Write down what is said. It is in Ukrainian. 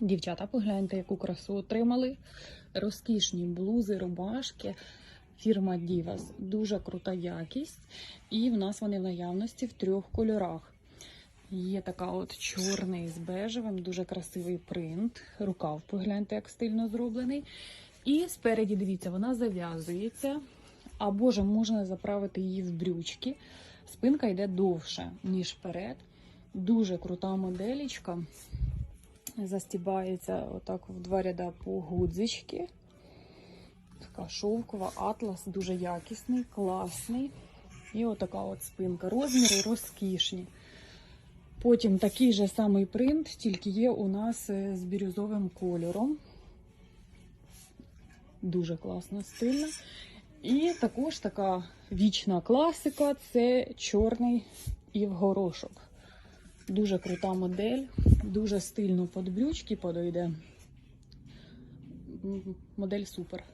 Дівчата, погляньте, яку красу отримали. Розкішні блузи, рубашки. Фірма Divas. Дуже крута якість. І в нас вони в наявності в трьох кольорах. Є така от чорний з бежевим, дуже красивий принт. Рукав, погляньте, як стильно зроблений. І спереді, дивіться, вона зав'язується. Або ж можна заправити її в брючки. Спинка йде довше, ніж вперед. Дуже крута моделічка. Застібається отак в два ряда по гудзички. Така шовкова, атлас, дуже якісний, класний. І отака от спинка. Розміри розкішні. Потім такий же самий принт, тільки є у нас е, з бірюзовим кольором. Дуже класно, стильно. І також така вічна класика це чорний і в горошок. Дуже крута модель, дуже стильно під брючки подойде. Модель супер.